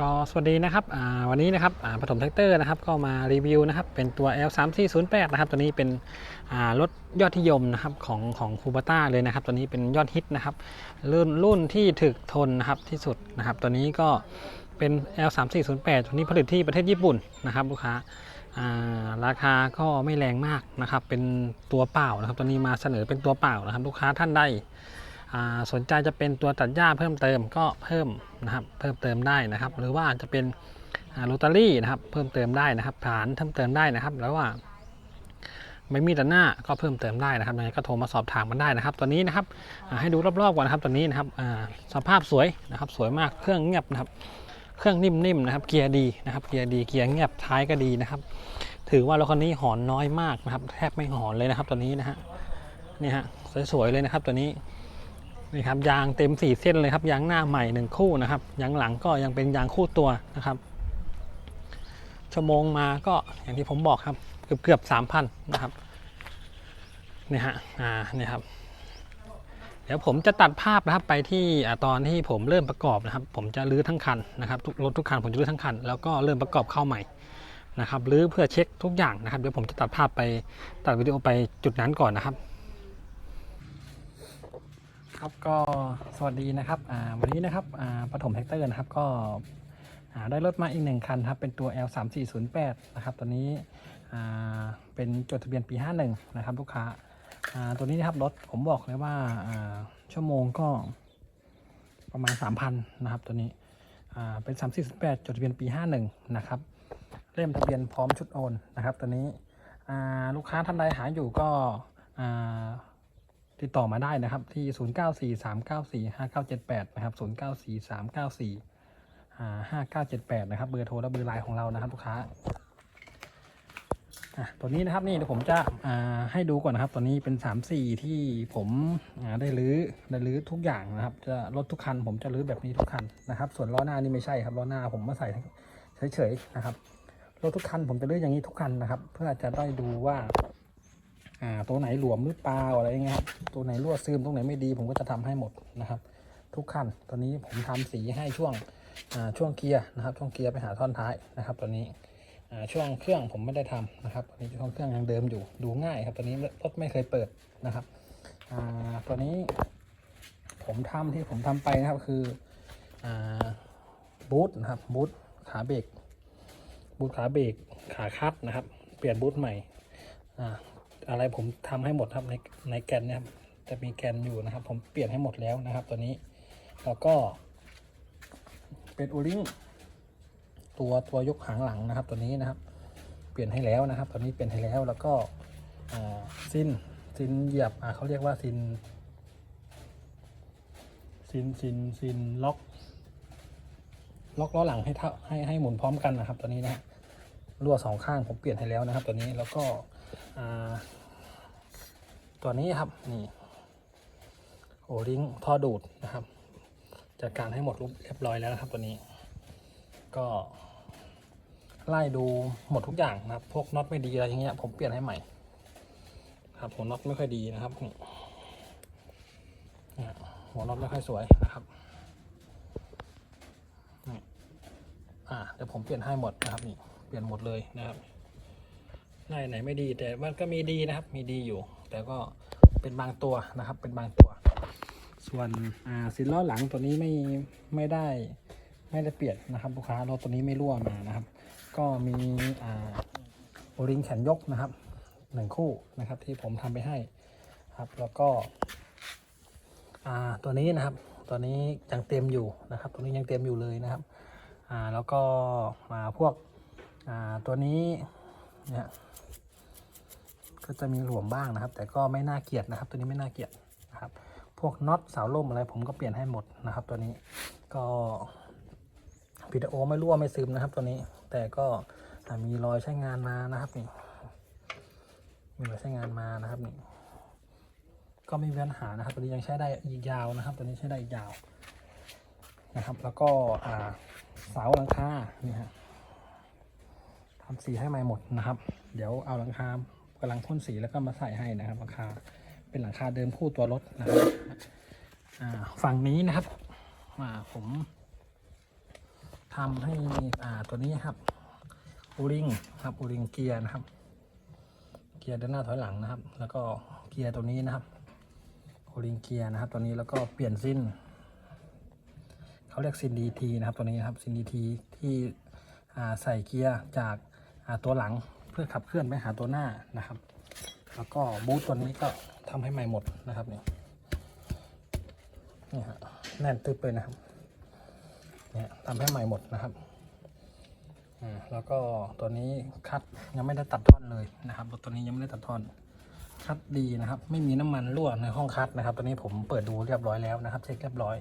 ก็สวัสดีนะครับวันนี้นะครับอ่าปฐมแท็กเตอร์นะครับก็มารีวิวนะครับเป็นตัว L 3 4 0 8 นะครับตัวนี้เป็นรถยอดนิยมนะครับของของคูบาต้าเลยนะครับตัวนี้เป็นยอดฮิตนะครับรุ่นรุ่นที่ถึกทนนะครับที่สุดนะครับตัวนี้ก็เป็น L 3 4 0 8 ตัวนี้ผลิตที่ประเทศญี่ปุ่นนะครับลูกค้าราคาก็ไม่แรงมากนะครับเป็นตัวเปล่านะครับตัวนี้มาเสนอเป็นตัวเปล่านะครับลูกค้าท่านใด สนใจจะเป็นตัวตัดหญ้าเพิ่มเติมก็เพิ่มนะครับเพิ่มเติมได้นะครับ หรือว่าจะเป็นโรตารี่นะครับเพิ่มเติมได้นะครับฐานเพิ่มเติมได้นะครับ แล้วว่าไม่มีตัดหน้าก็เพิ่มเติมได้นะครับยังไงก็โทรมาสอบถามกันได้นะครับ ตัวนี้นะครับให้ดูรอบๆก่อนนะครับตัวนี้นะครับสภาพสวยนะครับสวยมากเครื่องเงียบนะครับ เครื่องนิ่มๆนะครับ เกียร์ดีนะครับ เกียร์ดีเกียร์เงียบท้ายก็ดีนะครับ ถือว่ารถคันนี้หอนน้อยมากนะครับ แทบไม่หอนเลยนะครับ ตัวนี้นะฮะนี่ฮะสวยๆเลยนะครับ ตัวนี้ นี่ครับยางเต็มสี่เส้นเลยครับยางหน้าใหม่หนึ่งคู่นะครับยางหลังก็ยังเป็นยางคู่ตัวนะครับชั่วโมงมาก็อย่างที่ผมบอกครับเกือบเกือบสามพันนะครับนี่ฮะอ่านี่ครับ เดี๋ยวผมจะตัดภาพนะครับไปที่อตอนที่ผมเริ่มประกอบนะครับ ผมจะรื้อทั้งคันนะครับทุกรถทุกคันผมจะรื้อทั้งคันแล้วก็เริ่มประกอบเข้าใหม่นะครับรื้อเพื่อเช็คทุกอย่างนะครับเดี๋ยวผมจะตัดภาพไปตัดวิดีโอไปจุดนั้นก่อนนะครับ ครับก็สวัสดีนะครับอ่าวันนี้นะครับอ่าปฐมแท็กเตอร์นะครับก็อ่าได้รถมาอีกหนึ่งคันครับเป็นตัว L 3 4 0 8นะครับตัวนี้อ่าเป็นจดทะเบียนปี 51 นะครับลูกค้าอ่าตัวนี้นะครับรถผมบอกเลยว่าอ่าชั่วโมงก็ประมาณ 3,000 นะครับตัวนี้อ่าเป็น 3 4 0 8 จดทะเบียนปี 51 นะครับเล่มทะเบียนพร้อมชุดโอนนะครับตัวนี้อ่าลูกค้าท่านใดหาอยู่ก็อ่า ติดต่อมาได้นะครับที่ 0943945978 นะครับ 094394อ่า5978 นะครับ เบอร์โทรและเบอร์ไลน์ของเรานะครับลูกค้าอะตัวนี้นะครับนี่เดี๋ยวผมจะอ่าให้ดูก่อนนะครับ ตัวนี้เป็น 34 ที่ผมอ่าได้รื้อได้รื้อทุกอย่างนะครับ จะรถทุกคัน ผมจะรื้อแบบนี้ทุกคันนะครับ ส่วนล้อหน้านี่ไม่ใช่ครับล้อหน้าผมมาใส่เฉยๆนะครับรถทุกคันผมจะรื้ออย่างนี้ทุกคันนะครับ เพื่อจะได้ดูว่า อ่าตัวไหนหลวมหรือเปล่าอะไรย่างเงี้ยครับตัวไหนรั่วซึมตรงไหนไม่ดี ผมก็จะทำให้หมดนะครับ ทุกขั้นตอนนี้ผมทำสีให้ช่วงอ่าช่วงเกียร์นะครับ ช่วงเกียร์ไปหาท่อนท้ายนะครับ ตอนนี้อ่าช่วงเครื่องผมไม่ได้ทำนะครับตอนนี้ช่วงเครื่องยังเดิมอยู่ดูง่ายครับตอนนี้รถไม่เคยเปิดนะครับอ่าตัวนี้ผมทำที่ผมทำไปนะครับคืออ่าบูทนะครับบูทขาเบรกบูทขาเบรกขาคัดนะครับ เปลี่ยนบูทใหม่ อะไรผมทำให้หมดครับในในแกนเนี่ยครับจะมีแกนอยู่นะครับ ผมเปลี่ยนให้หมดแล้วนะครับ ตัวนี้แล้วก็ เป็นโอูริงตัวตัวยกหางหลังนะครับ ตัวนี้นะครับ เปลี่ยนให้แล้วนะครับตอนนี้เปลี่ยนให้แล้วแล้วก็ซินซินเหยียบอ่าเขาเรียกว่าซินซินซินซินล็อกล็อกล้อหลังให้เท่าให้ให้หมุนพร้อมกันนะครับ ตัวนี้นะฮะรั่วสองข้างผมเปลี่ยนให้แล้วนะครับ ตัวนี้แล้วก็อ่า ตัวนี้ครับนี่โอริงท่อดูดนะครับ จัดการให้หมดรูปเรียบร้อยแล้วนะครับ ตัวนี้ ก็ไล่ดูหมดทุกอย่างนะครับ พวกน็อตไม่ดีอะไรอย่างเงี้ย ผมเปลี่ยนให้ใหม่ ครับหัวน็อตไม่ค่อยดีนะครับนี่เนี่ยหัวน็อตไม่ค่อยสวยนะครับนี่อ่าเดี๋ยวผมเปลี่ยนให้หมดนะครับนี่เปลี่ยนหมดเลยนะครับไหนไหนไม่ดีแต่มันก็มีดีนะครับ มีดีอยู่ แต่ก็เป็นบางตัวนะครับ เป็นบางตัว ส่วนอ่าซิลล้อหลังตัวนี้ไม่ไม่ได้ไม่ได้เปลี่ยนนะครับลูกค้ารถตัวนี้ไม่รั่วมานะครับ ก็มีอ่าโอริงแขนยกนะครับหนึ่งคู่นะครับที่ผมทำไปให้ครับ แล้วก็อ่าตัวนี้นะครับ ตัวนี้ยังเต็มอยู่นะครับ ตัวนี้ยังเต็มอยู่เลยนะครับอ่าแล้วก็มาพวกอ่าตัวนี้เนี่ย ก็จะมีหลวมบ้างนะครับ แต่ก็ไม่น่าเกลียดนะครับ ตัวนี้ไม่น่าเกลียดนะครับ พวกน็อตเสาล่มอะไรผมก็เปลี่ยนให้หมดนะครับ ตัวนี้ก็วิดีโอไม่รั่วไม่ซึมนะครับ ตัวนี้ แต่ก็มีรอยใช้งานมานะครับนี่มีรอยใช้งานมานะครับนี่ก็ไม่มีปัญหานะครับ ตัวนี้ยังใช้ได้อีกยาวนะครับ ตัวนี้ใช้ได้อีกยาวนะครับ แล้วก็เสาหลังคานี่ฮะทำสีให้ใหม่หมดนะครับ เดี๋ยวเอาหลังคา กำลังพ่นสีแล้วก็มาใส่ให้นะครับหลังคาเป็นหลังคาเดิมคู่ตัวรถนะครับฝั่งนี้นะครับผมทำให้ตัวนี้ครับอูริงครับอูริงเกียร์นะครับ เกียร์เดินหน้าถอยหลังนะครับ แล้วก็เกียร์ตัวนี้นะครับอูริงเกียร์นะครับ ตัวนี้แล้วก็เปลี่ยนซินเขาเรียกซินดีทีนะครับตัวนี้นะครับซินดีทีที่ใส่เกียร์จากตัวหลัง พื่อขับเคลื่อนไปหาตัวหน้านะครับ แล้วก็บูทตัวนี้ก็ทำให้ใหม่หมดนะครับนี่นี่ฮะแน่นตึ๊บเลยนะครับเนี่ยทำให้ใหม่หมดนะครับอ่าแล้วก็ตัวนี้คัดยังไม่ได้ตัดท่อนเลยนะครับรถตัวนี้ยังไม่ได้ตัดท่อนคัดดีนะครับ ไม่มีน้ำมันรั่วในห้องคัดนะครับ ตัวนี้ผมเปิดดูเรียบร้อยแล้วนะครับ เช็คเรียบร้อย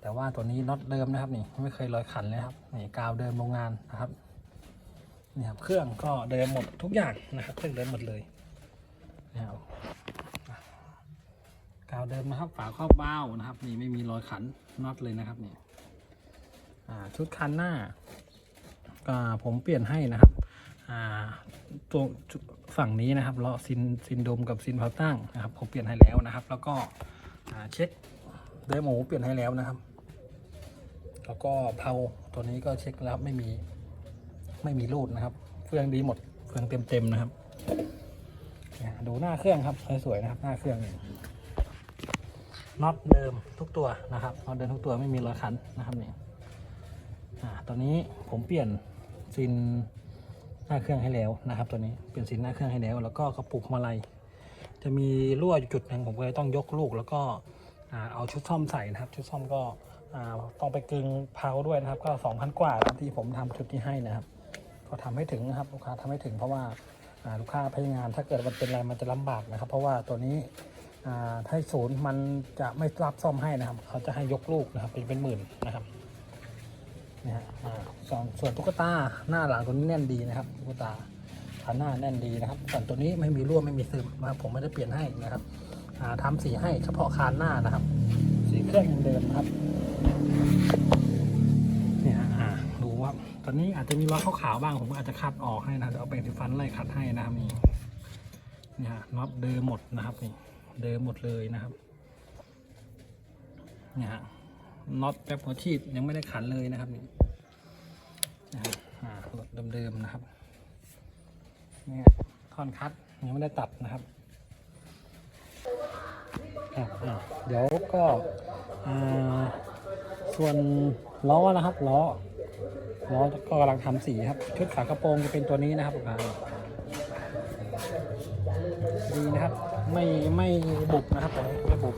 แต่ว่าตัวนี้น็อตเดิมนะครับนี่ไม่เคยลอยขันเลยครับนี่กาวเดิมโรงงานนะครับ นี่ครับเครื่องก็เดิมหมดทุกอย่างนะครับเครื่องเดิมหมดเลยนะครับกาวเดิมนะครับฝาครอบเบ้านะครับ นี่ไม่มีรอยขันน็อตเลยนะครับนี่อ่าชุดคันหน้าอ่าผมเปลี่ยนให้นะครับอ่าตัวฝั่งนี้นะครับเลาะซินซินดมกับซินพาตั้งนะครับ ผมเปลี่ยนให้แล้วนะครับ แล้วก็อ่าเช็คเดโมเปลี่ยนให้แล้วนะครับ แล้วก็เพาตัวนี้ก็เช็คแล้วไม่มี ไม่มีรูดนะครับเฟืองดีหมดเฟืองเต็มๆนะครับเนี่ยดูหน้าเครื่องครับสวยๆนะครับ หน้าเครื่องนี่น็อตเดิมทุกตัวนะครับน็อตเดิมทุกตัวไม่มีรอยขันนะครับนี่อ่าตอนนี้ผมเปลี่ยนซินหน้าเครื่องให้แล้วนะครับ ตัวนี้เปลี่ยนซินหน้าเครื่องให้แล้ว แล้วก็กระปุกมาลัยจะมีรั่วอยู่จุดหนึ่งผมก็เลยต้องยกลูก แล้วก็อ่าเอาชุดซ่อมใส่นะครับ ชุดซ่อมก็อ่าต้องไปกึงเพาด้วยนะครับ ก็2,000กว่านะครับที่ผมทำชุดที่ให้นะครับ ก็ทำให้ถึงนะครับ ลูกค้าทำให้ถึงเพราะว่าลูกค้าพยางานถ้าเกิดมันเป็นอะไรมันจะลำบากนะครับ เพราะว่าตัวนี้อ่าถ้าศูนย์มันจะไม่รับซ่อมให้นะครับ เขาจะให้ยกลูกนะครับเป็นเป็นหมื่นนะครับนะฮะอ่าส่วนส่วนตุ๊กตาหน้าหลังตัวนี้แน่นดีนะครับตุ๊กตาขาหน้าแน่นดีนะครับส่วนตัวนี้ไม่มีรั่วไม่มีซึมนะครับผมไม่ได้เปลี่ยนให้นะครับอ่าทำสีให้เฉพาะคานหน้านะครับ สีเครื่องยังเดิมครับ อนนี้อาจจะมีรอยขาวๆบ้างผมก็อาจจะคัดออกให้นะเดี๋ยวเอาเป็นสีฟันไล่คัดให้นะครับนี่นี่ฮะน็อตเดิมหมดนะครับนี่เดิมหมดเลยนะครับเนี่ยฮะน็อตแป๊บหัวฉีดยังไม่ได้ขันเลยนะครับนี่นะครับอ่ารถเดิมๆนะครับนี่ท่อนคัดยังไม่ได้ตัดนะครับเดี๋ยวก็อ่าส่วนล้อนะครับล้อ ล้อก็กำลังทำสีครับ ชุดฝากระโปรงจะเป็นตัวนี้นะครับอ่าดีนะครับ ไม่ไม่บุบนะครับไม่บุบ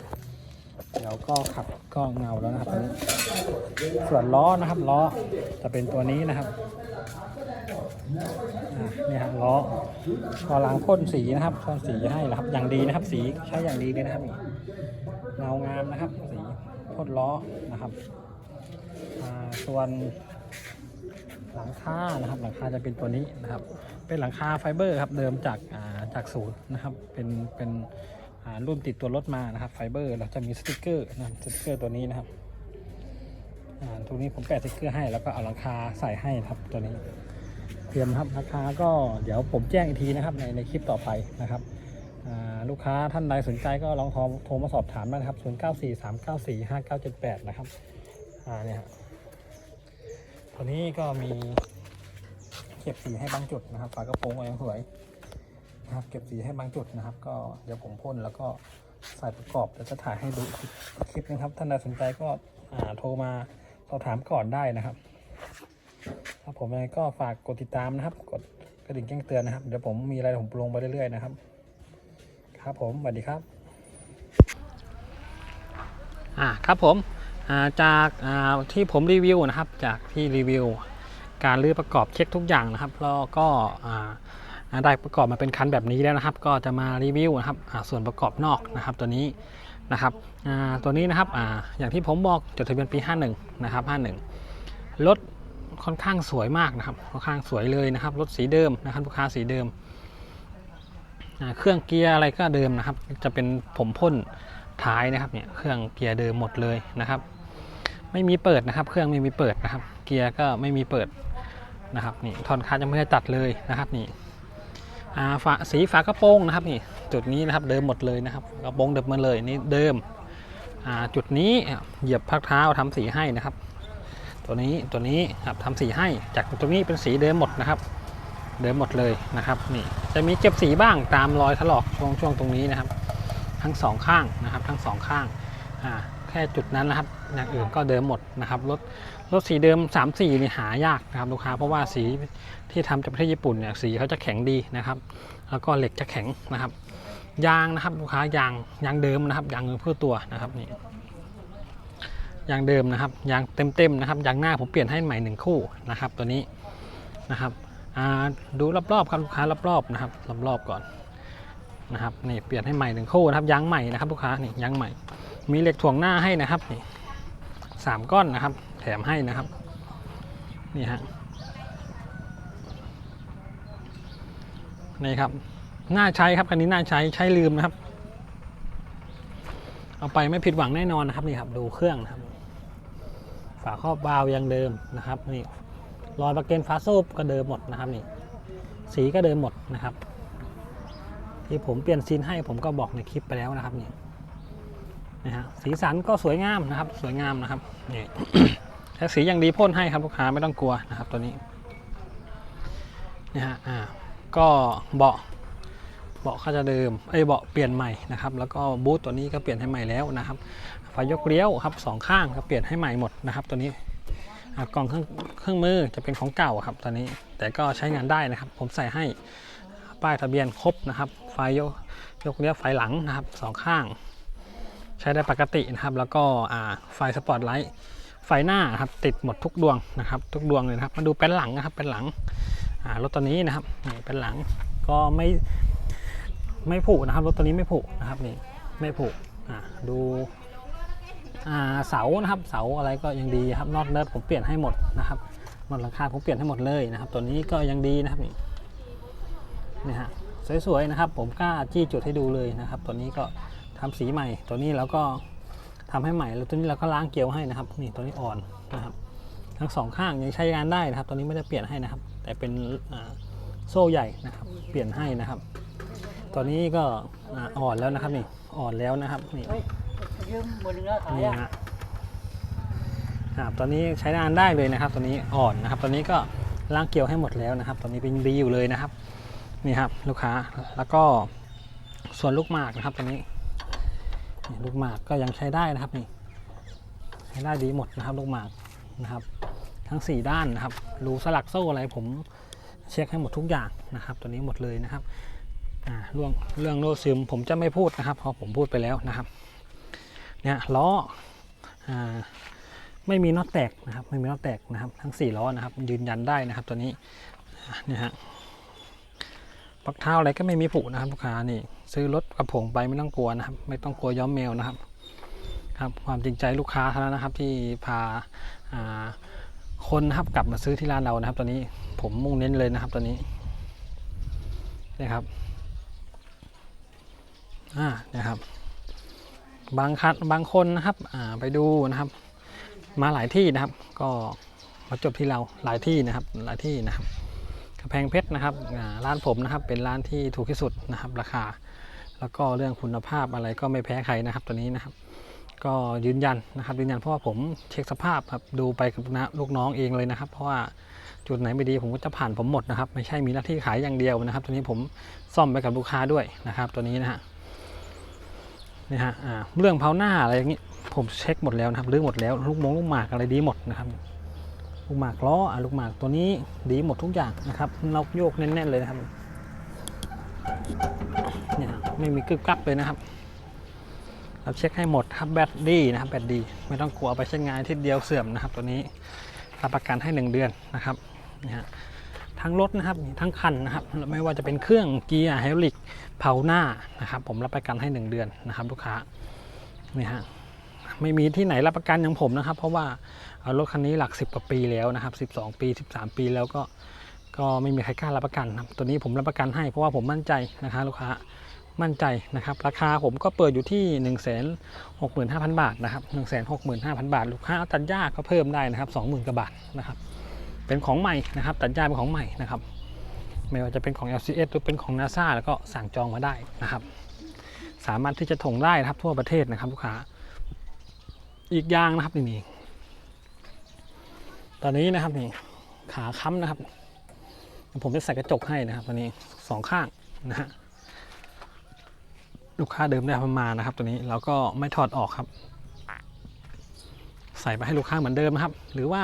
เดี๋ยวก็ขับก็เงาแล้วนะครับตอนนี้ส่วนล้อนะครับล้อจะเป็นตัวนี้นะครับนี่ครับล้อพอล้างพ่นสีนะครับพ่นสีให้แล้วครับอย่างดีนะครับ สีใช้อย่างดีเลยนะครับเงางามนะครับ สีพ่นล้อนะครับส่วน หลังคานะครับ หลังคาจะเป็นตัวนี้นะครับ เป็นหลังคาไฟเบอร์ครับ เดิมจากจากศูนย์นะครับ เป็นเป็นรุ่นติดตัวรถมานะครับ ไฟเบอร์เราจะมีสติกเกอร์นะสติกเกอร์ตัวนี้นะครับอ่าตรงนี้ผมแปะสติกเกอร์ให้แล้วก็เอาราคาใส่ให้ครับตัวนี้ เตรียมครับราคาก็เดี๋ยวผมแจ้งอีกทีนะครับในในคลิปต่อไปนะครับอ่าลูกค้าท่านใดสนใจก็ลองโทรโทรมาสอบถามได้นะครับ 0 9 4 3 9 4 5 9 7 8 นะครับ อ่าเนี่ยฮะ ตัวนี้ก็มีเก็บสีให้บางจุดนะครับฝากระโปรงก็ยังสวยนะครับ เก็บสีให้บางจุดนะครับ ก็เดี๋ยวผมพ่นแล้วก็ใส่ประกอบเดี๋ยวจะถ่ายให้ดูคลิปนะครับท่านใดสนใจก็โทรมาสอบถามก่อนได้นะครับครับผมยังไงก็ฝากกดติดตามนะครับ กดกระดิ่งแจ้งเตือนนะครับ เดี๋ยวผมมีอะไรผมลงไปเรื่อยๆนะครับ ครับผมสวัสดีครับ อ่าครับผม จากที่ผมรีวิวนะครับ จากที่รีวิว การรื้อประกอบเช็คทุกอย่างนะครับแล้วก็ได้ประกอบมาเป็นคันแบบนี้แล้วนะครับ ก็จะมารีวิวนะครับส่วนประกอบนอกนะครับ ตัวนี้นะครับตัวนี้นะครับออย่างที่ผมบอกจดทะเบียนปี 51 นะครับ 51 รถค่อนข้างสวยมากนะครับค่อนข้างสวยเลยนะครับ รถสีเดิมนะครับลูกค้าสีเดิม เครื่องเกียร์อะไรก็เดิมนะครับ จะเป็นผมพ่นท้ายนะครับเนี่ยเครื่องเกียร์เดิมหมดเลยนะครับ ไม่มีเปิดนะครับ เครื่องไม่มีเปิดนะครับ เกียร์ก็ไม่มีเปิดนะครับนี่ทอนคัดยังไม่ได้ตัดเลยนะครับนี่ฝาสีฝากระโปรงนะครับนี่จุดนี้นะครับเดิมหมดเลยนะครับกระโปรงเดิมมาเลยนี่เดิมจุดนี้เหยียบพักเท้าทำสีให้นะครับ ตัวนี้ตัวนี้ครับทำสีให้ จากตรงนี้เป็นสีเดิมหมดนะครับ เดิมหมดเลยนะครับนี่จะมีเก็บสีบ้างตามรอยถลอกช่วงช่วงตรงนี้นะครับ ทั้งสองข้างนะครับ ทั้งสองข้างอ่า ค่จุดนั้นนะครับอย่างอื่นก็เดิมหมดนะครับรถรถสีเดิม 3 4นี่หายากนะครับลูกค้าเพราะว่าสีที่ทำจากประเทศญี่ปุ่นเนี่ยสีเขาจะแข็งดีนะครับ แล้วก็เหล็กจะแข็งนะครับ ยางนะครับลูกค้ายางยางเดิมนะครับยางเพื่อตัวนะครับนี่ยางเดิมนะครับยางเต็มๆนะครับยางหน้าผมเปลี่ยนให้ใหม่หนึ่งคู่นะครับ ตัวนี้นะครับดูรอบๆครับลูกค้ารอบๆนะครับรอบๆก่อนนะครับนี่เปลี่ยนให้ใหม่หนึ่งคู่นะครับยางใหม่นะครับลูกค้านี่ยางใหม่ มีเหล็กถ่วงหน้าให้นะครับนี่สามก้อนนะครับ แถมให้นะครับนี่ฮะนี่ครับน่าใช้ครับคันนี้น่าใช้ใช้ลืมนะครับ เอาไปไม่ผิดหวังแน่นอนนะครับนี่ครับ ดูเครื่องนะครับ ฝาครอบบาวยังเดิมนะครับนี่รอยประเกนฟ้าโซบก็เดิมหมดนะครับนี่สีก็เดิมหมดนะครับ ที่ผมเปลี่ยนซีนให้ผมก็บอกในคลิปไปแล้วนะครับนี่ นะฮะสีสันก็สวยงามนะครับ สวยงามนะครับนี่แท็กสีอย่างดีพ่นให้ครับลูกค้าไม่ต้องกลัวนะครับตัวนี้นะฮะอ่าก็เบาะเบาะก็จะเดิมไอ้เบาะเปลี่ยนใหม่นะครับ แล้วก็บูทตัวนี้ก็เปลี่ยนให้ใหม่แล้วนะครับไฟยกเลี้ยวครับสองข้างก็เปลี่ยนให้ใหม่หมดนะครับ ตัวนี้กล่องเครื่องเครื่องมือจะเป็นของเก่าครับตอนนี้ แต่ก็ใช้งานได้นะครับ ผมใส่ให้ป้ายทะเบียนครบนะครับ ไฟยกยกเลี้ยวไฟหลังนะครับสองข้าง ใช้ได้ปกตินะครับ แล้วก็ไฟสปอตไลท์ไฟหน้าครับติดหมดทุกดวงนะครับ ทุกดวงเลยนะครับ มาดูเป็นหลังนะครับเป็นหลังรถตัวนี้นะครับนี่เป็นหลังก็ไม่ไม่ผุนะครับรถตัวนี้ไม่ผุนะครับนี่ไม่ผุดูเสานะครับเสาอะไรก็ยังดีครับนอตเนิร์ดผมเปลี่ยนให้หมดนะครับน็อตหลังคาผมเปลี่ยนให้หมดเลยนะครับ ตัวนี้ก็ยังดีนะครับนี่นี่ฮะสวยๆนะครับ ผมกล้าจี้จุดให้ดูเลยนะครับ ตัวนี้ก็ ทำสีใหม่ ตัวนี้แล้วก็ทำให้ใหม่แล้วตัวนี้เราก็ล้างเกลียวให้นะครับนี่ตัวนี้อ่อนนะครับ ทั้งสองข้างยังใช้งานได้นะครับ ตัวนี้ไม่ได้เปลี่ยนให้นะครับ แต่เป็นโซ่ใหญ่นะครับ เปลี่ยนให้นะครับตอนนี้ก็อ่อนแล้วนะครับนี่อ่อนแล้วนะครับนี่เฮ้ยยืมมือหนึ่งแล้วขายนี่อะฮะครับตอนนี้ใช้งานได้เลยนะครับ ตัวนี้อ่อนนะครับตอนนี้ก็ล้างเกลียวให้หมดแล้วนะครับ ตอนนี้เป็นดีอยู่เลยนะครับนี่ครับลูกค้าแล้วก็ส่วนลูกหมากนะครับตัวนี้ ลูกหมากก็ยังใช้ได้นะครับนี่ใช้ได้ดีหมดนะครับ ลูกหมากนะครับ ทั้ง 4 ด้านนะครับรูสลักโซ่อะไรผมเช็คให้หมดทุกอย่างนะครับ ตัวนี้หมดเลยนะครับอ่าเรื่องเรื่องโลซึมผมจะไม่พูดนะครับเพราะผมพูดไปแล้วนะครับเนี่ยล้ออ่าไม่มีน็อตแตกนะครับ ไม่มีน็อตแตกนะครับ ทั้ง 4 ล้อนะครับ ยืนยันได้นะครับ ตัวนี้เนี่ยฮะปักเท้าอะไรก็ไม่มีผุนะครับลูกค้านี่ ซื้อรถกระผงไปไม่ต้องกลัวนะครับ ไม่ต้องกลัวย้อมแมวนะครับ ครับความจริงใจลูกค้าเท่านั้นนะครับ ที่พาคนนะครับกลับมาซื้อที่ร้านเรานะครับตัวนี้ผมมุ่งเน้นเลยนะครับตัวนี้นะครับอ่านะครับ บางคันบางคนนะครับอ่าไปดูนะครับ มาหลายที่นะครับ ก็มาจบที่เราหลายที่นะครับ หลายที่นะครับ แพงเพชรนะครับร้านผมนะครับเป็นร้านที่ถูกที่สุดนะครับราคา แล้วก็เรื่องคุณภาพอะไรก็ไม่แพ้ใครนะครับตัวนี้นะครับ ก็ยืนยันนะครับยืนยันเพราะว่าผมเช็คสภาพครับดูไปกับนะลูกน้องเองเลยนะครับ เพราะว่าจุดไหนไม่ดีผมก็จะผ่านผมหมดนะครับ ไม่ใช่มีหน้าที่ขายอย่างเดียวนะครับ ตัวนี้ผมซ่อมไปกับลูกค้าด้วยนะครับ ตัวนี้นะฮะนี่ฮะเรื่องเพาหน้าอะไรอย่างนี้ผมเช็คหมดแล้วนะครับรื้อหมดแล้วลูกมงลูกหมากอะไรดีหมดนะครับ ลูกหมากล้ออะลูกหมากตัวนี้ดีหมดทุกอย่างนะครับเราโยกแน่นๆเลยนะครับเนี่ยไม่มีกึกกับเลยนะครับเราเช็คให้หมดครับแบตดีนะครับแบตดีไม่ต้องกลัวไปใช้งานทีเดียวเสื่อมนะครับ ตัวนี้รับประกันให้หนึ่งเดือนนะครับนี่ฮะทั้งรถนะครับทั้งคันนะครับ ไม่ว่าจะเป็นเครื่องเกียร์ไฮดรอลิกเผาหน้านะครับ ผมรับประกันให้ 1 เดือนนะครับ ลูกค้านี่ฮะไม่มีที่ไหนรับประกันอย่างผมนะครับ เพราะว่า รถคันนี้หลัก 10 กว่าปีแล้วนะครับ 12 ปี 13 ปีแล้วก็ก็ไม่มีใครกล้ารับประกันครับตัวนี้ผมรับประกันให้เพราะว่าผมมั่นใจนะครับลูกค้ามั่นใจนะครับ ราคาผมก็เปิดอยู่ที่ 1 6 5 0 0 0 บาทนะครับ 1 6 5 0 0 0 บาท ลูกค้าตัดหญ้าก็เพิ่มได้นะครับ 20,000กว่าบาทนะครับ เป็นของใหม่นะครับ ตัดหญ้าเป็นของใหม่นะครับ ไม่ว่าจะเป็นของ LCS หรือเป็นของ NASA แล้วก็สั่งจองมาได้นะครับ สามารถที่จะถงได้นะครับทั่วประเทศนะครับ ลูกค้า อีกอย่างนะครับนี่ ตอนนี้นะครับนี่ขาค้ำนะครับ ผมจะใส่กระจกให้นะครับตอนนี้สองข้างนะฮะลูกค้าเดิมได้ประมาณนะครับ ตัวนี้เราก็ไม่ถอดออกครับ ใส่ไปให้ลูกค้าเหมือนเดิมนะครับ หรือว่า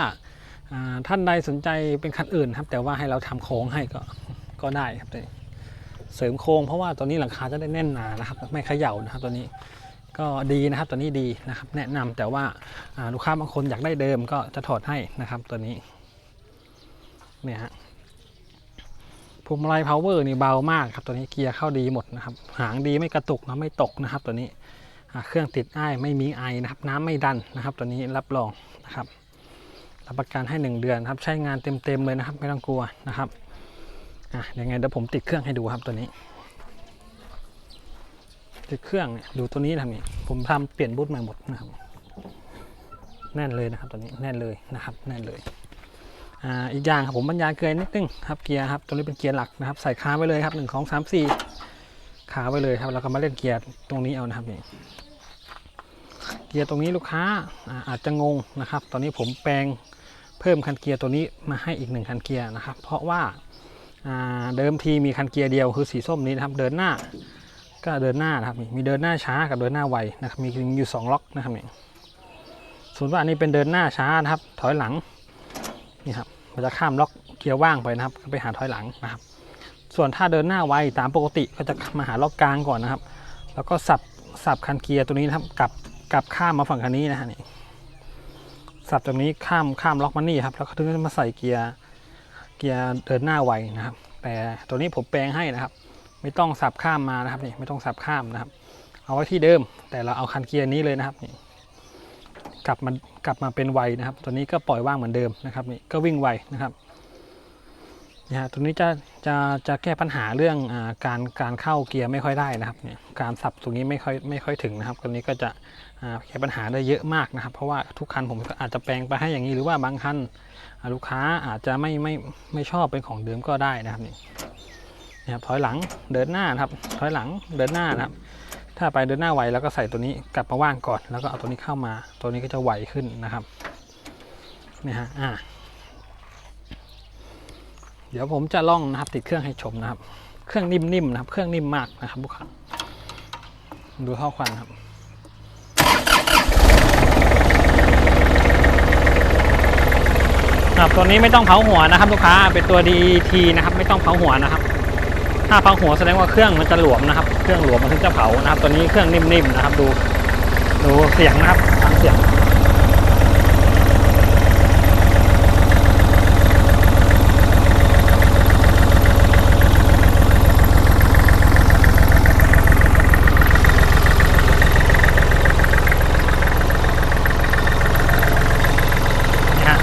ท่านใดสนใจเป็นคันอื่นครับ แต่ว่าให้เราทำโค้งให้ก็ก็ได้ครับตัวนี้เสริมโค้งเพราะว่าตัวนี้หลังคาจะได้แน่นหนานะครับ ไม่เขย่านะครับตัวนี้ ก็ดีนะครับตัวนี้ดีนะครับ แนะนำแต่ว่าลูกค้าบางคนอยากได้เดิมก็จะถอดให้นะครับตัวนี้เนี่ยฮะพวงมาลัย power นี่เบามากครับตัวนี้เกียร์เข้าดีหมดนะครับ หางดีไม่กระตุกนะไม่ตกนะครับ ตัวนี้เครื่องติดอ้ายไม่มีไอนะครับ น้ำไม่ดันนะครับ ตัวนี้รับรองนะครับรับประกันให้ 1 เดือนครับใช้งานเต็มๆเลยนะครับ ไม่ต้องกลัวนะครับอะยังไงเดี๋ยวผมติดเครื่องให้ดูครับตัวนี้ ติดเครื่องเนี่ยดูตัวนี้ทำนี่ผมทำเปลี่ยนบูทใหม่หมดนะครับ แน่นเลยนะครับตัวนี้แน่นเลยนะครับ แน่นเลยอ่าอีกอย่างครับผมบรรยายเกยนิดนึงครับเกียร์ครับตัวนี้เป็นเกียร์หลักนะครับ ใส่ค้าไว้เลยครับหนึ่งของสามสี่ขาไว้เลยครับแล้วก็มาเล่นเกียร์ตรงนี้เอานะครับนี่เกียร์ตรงนี้ลูกค้าอาจจะงงนะครับ ตอนนี้ผมแปลงเพิ่มคันเกียร์ตัวนี้มาให้อีกหนึ่งคันเกียร์นะครับ เพราะว่าอ่าเดิมทีมีคันเกียร์เดียวคือสีส้มนี้นะครับ เดินหน้า ก็เดินหน้านะครับมีเดินหน้าช้ากับเดินหน้าไวนะครับมีอยู่สองล็อกนะครับนี่ส่วนว่าอันนี้เป็นเดินหน้าช้านะครับ ถอยหลังนี่ครับมันจะข้ามล็อกเกียร์ว่างไปนะครับไปหาถอยหลังนะครับ ส่วนถ้าเดินหน้าไวตามปกติก็จะมาหาล็อกกลางก่อนนะครับ แล้วก็สับสับคันเกียร์ตัวนี้นะครับกลับกลับข้ามมาฝั่งคันนี้นะฮะนี่สับตรงนี้ข้ามข้ามล็อกมันนี่ครับแล้วก็ถึงจะมาใส่เกียร์เกียร์เดินหน้าไวนะครับ แต่ตัวนี้ผมแปลงให้นะครับ ไม่ต้องสับข้ามมานะครับนี่ไม่ต้องสับข้ามนะครับ เอาไว้ที่เดิม แต่เราเอาคันเกียร์นี้เลยนะครับนี่กลับมากลับมาเป็นไวนะครับ ตัวนี้ก็ปล่อยว่างเหมือนเดิมนะครับนี่ก็วิ่งไวนะครับนี่ฮะตัวนี้จะจะจะแก้ปัญหาเรื่องอาการการเข้าเกียร์ไม่ค่อยได้นะครับเนี่ยการสับตรงนี้ไม่ค่อยไม่ค่อยถึงนะครับ ตัวนี้ก็จะอ่าแก้ปัญหาได้เยอะมากนะครับ เพราะว่าทุกคันผมก็อาจจะแปลงไปให้อย่างนี้หรือว่าบางคันลูกค้าอาจจะไม่ไม่ไม่ชอบเป็นของเดิมก็ได้นะครับนี่ นะครับถอยหลังเดินหน้านะครับ ถอยหลังเดินหน้านะครับ ถ้าไปเดินหน้าไวแล้วก็ใส่ตัวนี้กลับมาว่างก่อน แล้วก็เอาตัวนี้เข้ามา ตัวนี้ก็จะไวขึ้นนะครับนี่ฮะอ่าเดี๋ยวผมจะล่องนะครับติดเครื่องให้ชมนะครับ เครื่องนิ่มๆนะครับ เครื่องนิ่มมากนะครับลูกค้าดูท่อควันครับครับตัวนี้ไม่ต้องเผาหัวนะครับ ลูกค้าเป็นตัว DT นะครับ ไม่ต้องเผาหัวนะครับ ถ้าเผาหัวแสดงว่าเครื่องมันจะหลวมนะครับ เครื่องหลวมมันถึงจะเผานะครับ ตัวนี้เครื่องนิ่มๆนะครับดูดูเสียงนะครับฟังเสียงนี่ฮะ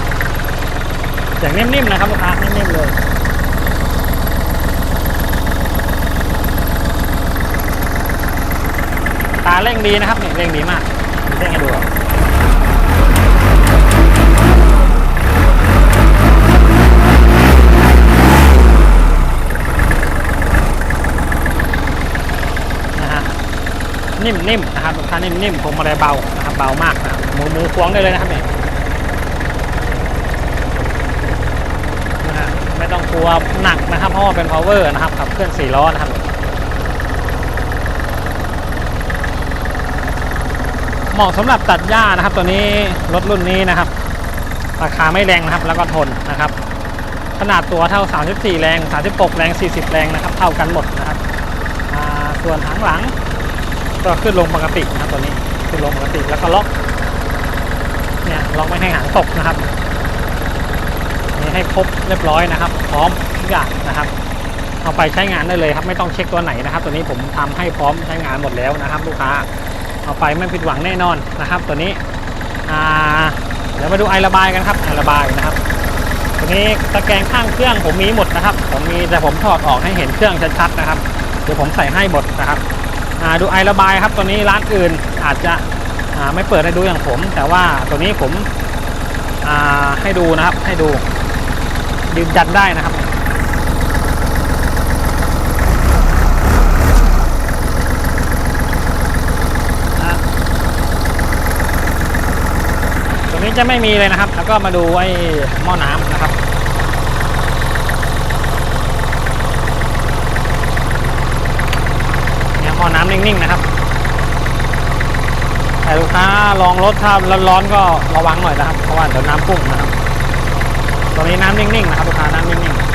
เสียงนิ่มๆนะครับลูกค้านิ่มๆเลย ตาเร่งดีนะครับเนี่ยเร่งดีมากเร่งให้ดูครับนะฮะนิ่มๆนะครับลูกค้านิ่มๆพวงมาลัยเบานะครับเบามากนะครับมือมือควงได้เลยนะครับเนี่ยนะฮะไม่ต้องกลัวหนักนะครับเพราะว่าเป็น power นะครับขับเคลื่อน4ล้อนะครับ เหมาะสำหรับตัดหญ้านะครับ ตัวนี้รถรุ่นนี้นะครับ ราคาไม่แรงนะครับ แล้วก็ทนนะครับ ขนาดตัวเท่า 34 แรง 36 แรง 40 แรงนะครับ เท่ากันหมดนะครับส่วนหางหลังก็ขึ้นลงปกตินะครับตัวนี้ขึ้นลงปกติแล้วก็ล็อกเนี่ยล็อกไม่ให้หางตกนะครับนี่ให้ครบเรียบร้อยนะครับ พร้อมทุกอย่างนะครับเอาไปใช้งานได้เลยครับ ไม่ต้องเช็คตัวไหนนะครับ ตัวนี้ผมทำให้พร้อมใช้งานหมดแล้วนะครับ ลูกค้า เอาไปไม่ผิดหวังแน่นอนนะครับตัวนี้เดี๋ยวมาดูไอระบายกันครับไอระบายนะครับตัวนี้ตะแกรงข้างเครื่องผมมีหมดนะครับ ผมมีแต่ผมถอดออกให้เห็นเครื่องชัดๆนะครับเดี๋ยวผมใส่ให้หมดนะครับดูไอระบายครับตัวนี้ร้านอื่นอาจจะไม่เปิดให้ดูอย่างผม แต่ว่าตัวนี้ผมให้ดูนะครับให้ดูยืนยันได้นะครับ ตัวตัวนี้จะไม่มีเลยนะครับ แล้วก็มาดูไอ้หม้อน้ำนะครับเนี่ยหม้อน้ำนิ่งๆนะครับแต่ลูกค้าลองรถถ้าร้อนๆก็ระวังหน่อยนะครับ เพราะว่าเดี๋ยวน้ำพุ่งนะครับตอนนี้น้ำนิ่งๆนะครับลูกค้าน้ำนิ่งๆ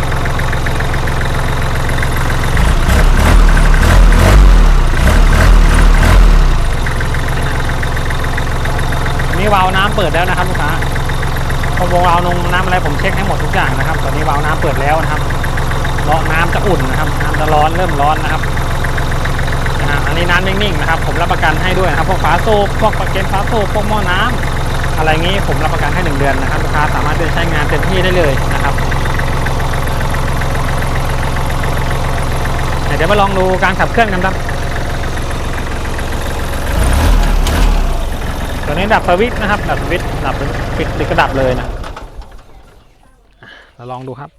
อันนี้ วาล์วน้ำเปิดแล้วนะครับลูกค้าพอวาล์วนงน้ำอะไรผมเช็คให้หมดทุกอย่างนะครับตอนนี้วาล์วน้ำเปิดแล้วนะครับรอน้ำจะอุ่นนะครับน้ำจะร้อนเริ่มร้อนนะครับนะฮะอันนี้น้ำนิ่งๆนะครับ ผมรับประกันให้ด้วยนะครับพวกฝาสูบพวกปากเกนฝาสูบพวกหม้อน้ำอะไรงี้ผมรับประกันให้หนึ่งเดือนนะครับลูกค้าสามารถไปใช้งานเต็มที่ได้เลยนะครับเดี๋ยวมาลองดูการขับเคลื่อนกันครับ ตัวนี้ดับสวิตช์นะครับ ดับสวิตช์ดับปิดปิดกระดับเลยนะเราลองดูครับ